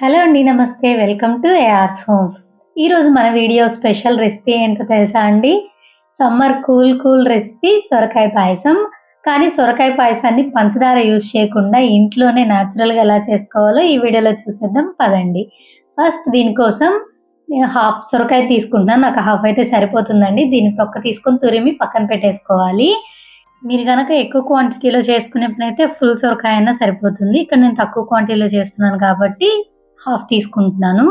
Hello అండి నమస్తే. Welcome to AR's home ఈరోజు మన వీడియో స్పెషల్ రెసిపీ ఏంటో తెలుసా అండి? సమ్మర్ కూల్ కూల్ రెసిపీ సొరకాయ పాయసం. కానీ సొరకాయ పాయసాన్ని పంచదార యూజ్ చేయకుండా ఇంట్లోనే న్యాచురల్గా ఎలా చేసుకోవాలో ఈ వీడియోలో చూసేద్దాం. పదండి. ఫస్ట్ దీనికోసం నేను హాఫ్ సొరకాయ తీసుకుంటున్నాను. నాకు హాఫ్ అయితే సరిపోతుందండి. దీన్ని తొక్క తీసుకొని తురిమి పక్కన పెట్టేసుకోవాలి. మీరు కనుక ఎక్కువ క్వాంటిటీలో చేసుకునేప్పుడైతే ఫుల్ సొరకాయ అయినా సరిపోతుంది. ఇక్కడ నేను తక్కువ క్వాంటిటీలో చేస్తున్నాను కాబట్టి హాఫ్ తీసుకుంటున్నాను.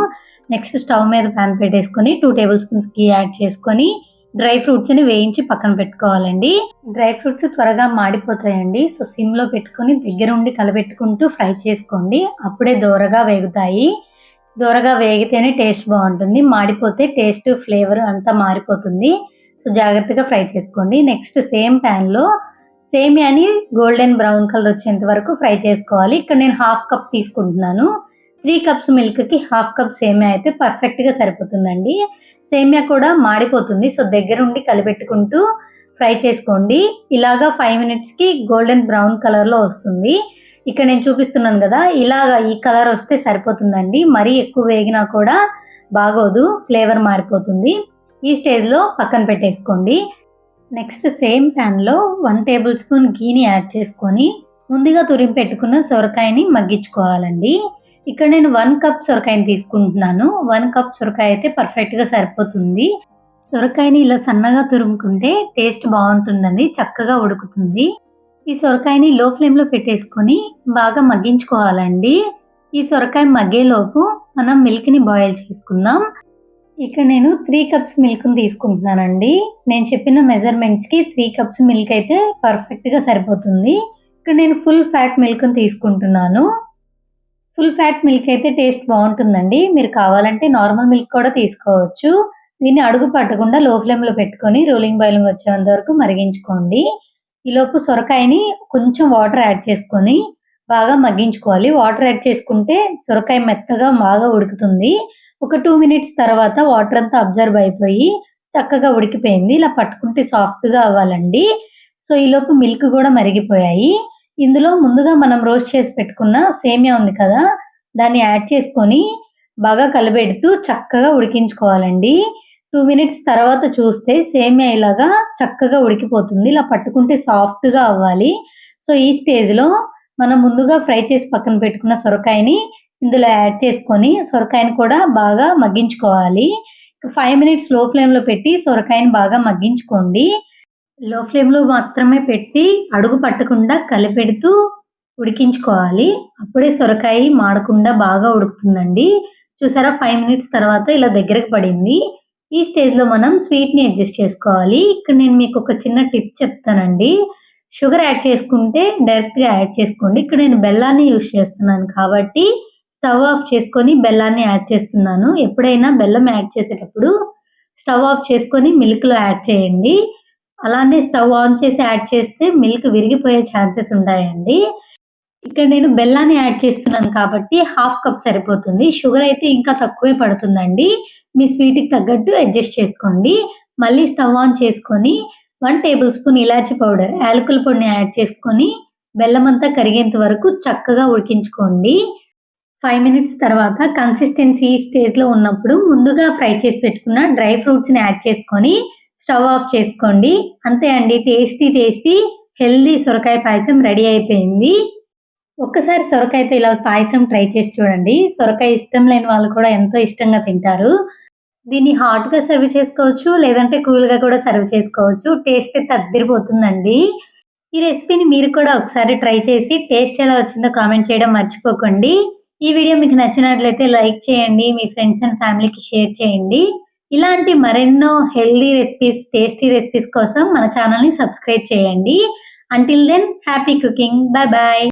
నెక్స్ట్ స్టవ్ మీద ప్యాన్ పెట్టేసుకొని టూ టేబుల్ స్పూన్స్ ఘీ యాడ్ చేసుకొని డ్రై ఫ్రూట్స్ని వేయించి పక్కన పెట్టుకోవాలండి. డ్రై ఫ్రూట్స్ త్వరగా మాడిపోతాయండి. సో సిమ్లో పెట్టుకొని దగ్గర ఉండి కలబెట్టుకుంటూ ఫ్రై చేసుకోండి. అప్పుడే దోరగా వేగుతాయి. దోరగా వేగితేనే టేస్ట్ బాగుంటుంది. మాడిపోతే టేస్ట్ ఫ్లేవర్ అంతా మారిపోతుంది. సో జాగ్రత్తగా ఫ్రై చేసుకోండి. నెక్స్ట్ సేమ్ ప్యాన్లో సేమియాని గోల్డెన్ బ్రౌన్ కలర్ వచ్చేంత వరకు ఫ్రై చేసుకోవాలి. ఇక్కడ నేను హాఫ్ కప్ తీసుకుంటున్నాను. త్రీ కప్స్ మిల్క్కి హాఫ్ కప్ సేమియా అయితే పర్ఫెక్ట్గా సరిపోతుందండి. సేమియా కూడా మాడిపోతుంది. సో దగ్గరుండి కలిపెట్టుకుంటూ ఫ్రై చేసుకోండి. ఇలాగా ఫైవ్ మినిట్స్కి గోల్డెన్ బ్రౌన్ కలర్లో వస్తుంది. ఇక్కడ నేను చూపిస్తున్నాను కదా ఇలాగా ఈ కలర్ వస్తే సరిపోతుందండి. మరీ ఎక్కువ వేగినా కూడా బాగోదు. ఫ్లేవర్ మారిపోతుంది. ఈ స్టేజ్లో పక్కన పెట్టేసుకోండి. నెక్స్ట్ సేమ్ ప్యాన్లో వన్ టేబుల్ స్పూన్ గీని యాడ్ చేసుకొని ముందుగా తురిమి పెట్టుకున్న సొరకాయని మగ్గించుకోవాలండి. ఇక్కడ నేను వన్ కప్ సొరకాయని తీసుకుంటున్నాను. వన్ కప్ సొరకాయ అయితే పర్ఫెక్ట్గా సరిపోతుంది. సొరకాయని ఇలా సన్నగా తురుముకుంటే టేస్ట్ బాగుంటుందండి చక్కగా ఉడుకుతుంది. ఈ సొరకాయని లో ఫ్లేమ్లో పెట్టేసుకొని బాగా మగ్గించుకోవాలండి. ఈ సొరకాయ మగ్గేలోపు మనం మిల్క్ని బాయిల్ చేసుకుందాం. ఇక్కడ నేను త్రీ కప్స్ మిల్క్ని తీసుకుంటున్నానండి. నేను చెప్పిన మెజర్మెంట్స్కి త్రీ కప్స్ మిల్క్ అయితే పర్ఫెక్ట్గా సరిపోతుంది. ఇక్కడ నేను ఫుల్ ఫ్యాట్ మిల్క్ని తీసుకుంటున్నాను. ఫుల్ ఫ్యాట్ మిల్క్ అయితే టేస్ట్ బాగుంటుందండి. మీరు కావాలంటే నార్మల్ మిల్క్ కూడా తీసుకోవచ్చు. దీన్ని అడుగు పట్టకుండా లో ఫ్లేమ్లో పెట్టుకొని రోలింగ్ బాయిలింగ్ వచ్చేంత వరకు మరిగించుకోండి. ఈలోపు సొరకాయని కొంచెం వాటర్ యాడ్ చేసుకొని బాగా మగ్గించుకోవాలి. వాటర్ యాడ్ చేసుకుంటే సొరకాయ మెత్తగా బాగా ఉడుకుతుంది. ఒక టూ మినిట్స్ తర్వాత వాటర్ అంతా అబ్జర్వ్ అయిపోయి చక్కగా ఉడికిపోయింది. ఇలా పట్టుకుంటే సాఫ్ట్గా అవ్వాలండి. సో ఈలోపు మిల్క్ కూడా మరిగిపోయాయి. ఇందులో ముందుగా మనం రోస్ట్ చేసి పెట్టుకున్న సేమియా ఉంది కదా దాన్ని యాడ్ చేసుకొని బాగా కలబెడుతూ చక్కగా ఉడికించుకోవాలండి. టూ మినిట్స్ తర్వాత చూస్తే సేమియా ఇలాగా చక్కగా ఉడికిపోతుంది. ఇలా పట్టుకుంటే సాఫ్ట్గా అవ్వాలి. సో ఈ స్టేజ్లో మనం ముందుగా ఫ్రై చేసి పక్కన పెట్టుకున్న సొరకాయని ఇందులో యాడ్ చేసుకొని సొరకాయని కూడా బాగా మగ్గించుకోవాలి. ఫైవ్ మినిట్స్లో ఫ్లేమ్లో పెట్టి సొరకాయని బాగా మగ్గించుకోండి. లో ఫ్లేమ్లో మాత్రమే పెట్టి అడుగు పట్టకుండా కలిపెడుతూ ఉడికించుకోవాలి. అప్పుడే సొరకాయ మాడకుండా బాగా ఉడుకుతుందండి. చూసారా? ఫైవ్ మినిట్స్ తర్వాత ఇలా దగ్గరకు పడింది. ఈ స్టేజ్లో మనం స్వీట్ని అడ్జస్ట్ చేసుకోవాలి. ఇక్కడ నేను మీకు ఒక చిన్న టిప్ చెప్తానండి. షుగర్ యాడ్ చేసుకుంటే డైరెక్ట్గా యాడ్ చేసుకోండి. ఇక్కడ నేను బెల్లాన్ని యూస్ చేస్తున్నాను కాబట్టి స్టవ్ ఆఫ్ చేసుకొని బెల్లాన్ని యాడ్ చేస్తున్నాను. ఎప్పుడైనా బెల్లం యాడ్ చేసేటప్పుడు స్టవ్ ఆఫ్ చేసుకొని మిల్క్లో యాడ్ చేయండి. అలానే స్టవ్ ఆన్ చేసి యాడ్ చేస్తే మిల్క్ విరిగిపోయే ఛాన్సెస్ ఉంటాయండి. ఇక్కడ నేను బెల్లాన్ని యాడ్ చేస్తున్నాను కాబట్టి హాఫ్ కప్ సరిపోతుంది. షుగర్ అయితే ఇంకా తక్కువే పడుతుందండి. మీ స్వీట్కి తగ్గట్టు అడ్జస్ట్ చేసుకోండి. మళ్ళీ స్టవ్ ఆన్ చేసుకొని వన్ టేబుల్ స్పూన్ ఇలాచి పౌడర్ యాలకుల పొడిని యాడ్ చేసుకొని బెల్లం అంతా కరిగేంత వరకు చక్కగా ఉడికించుకోండి. ఫైవ్ మినిట్స్ తర్వాత కన్సిస్టెన్సీ స్టేజ్లో ఉన్నప్పుడు ముందుగా ఫ్రై చేసి పెట్టుకున్న డ్రై ఫ్రూట్స్ని యాడ్ చేసుకొని స్టవ్ ఆఫ్ చేసుకోండి. అంతే అండి. టేస్టీ టేస్టీ హెల్దీ సొరకాయ పాయసం రెడీ అయిపోయింది. ఒక్కసారి సొరకాయతో ఇలా పాయసం ట్రై చేసి చూడండి. సొరకాయ ఇష్టం లేని వాళ్ళు కూడా ఎంతో ఇష్టంగా తింటారు. దీన్ని హాట్గా సర్వ్ చేసుకోవచ్చు లేదంటే కూల్గా కూడా సర్వ్ చేసుకోవచ్చు. టేస్ట్ అయితే ఈ రెసిపీని మీరు కూడా ఒకసారి ట్రై చేసి టేస్ట్ ఎలా వచ్చిందో కామెంట్ చేయడం మర్చిపోకండి. ఈ వీడియో మీకు నచ్చినట్లయితే లైక్ చేయండి మీ ఫ్రెండ్స్ అండ్ ఫ్యామిలీకి షేర్ చేయండి. ఇలాంటి మరెన్నో హెల్దీ రెసిపీస్ టేస్టీ రెసిపీస్ కోసం మన ఛానల్ని సబ్స్క్రైబ్ చేయండి. Until then happy cooking bye bye